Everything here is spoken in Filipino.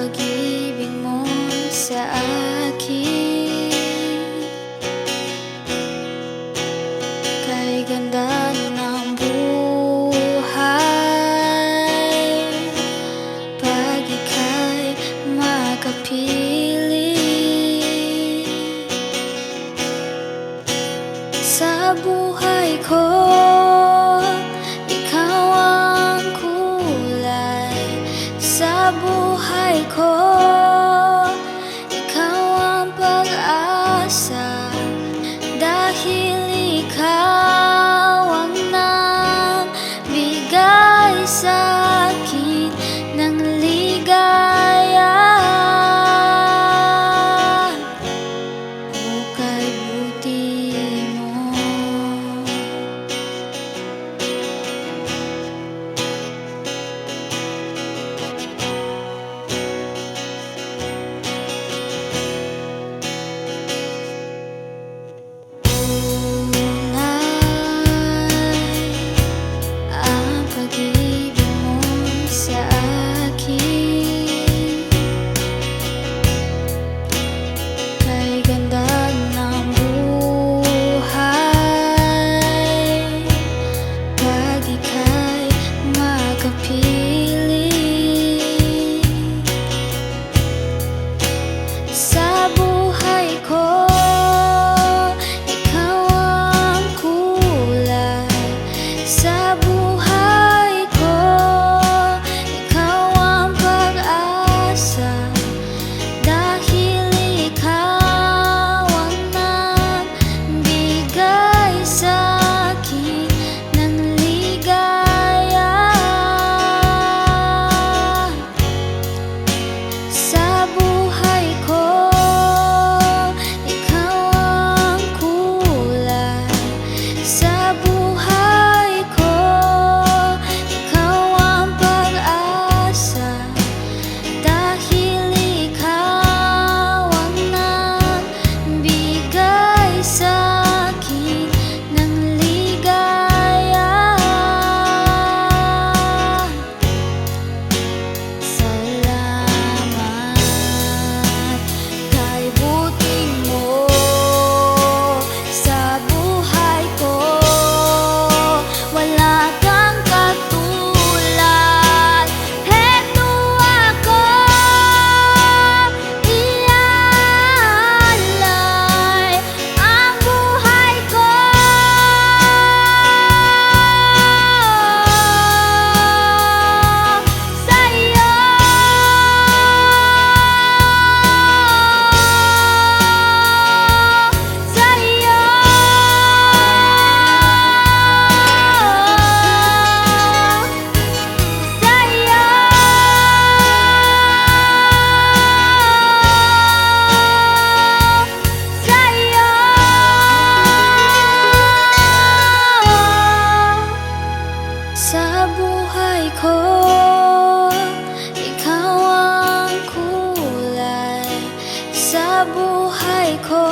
pag-ibig mo sa akin. Kay ganda buhay. Pag ika'y makapiling Sa buhay ko 不害怕，buhay ko,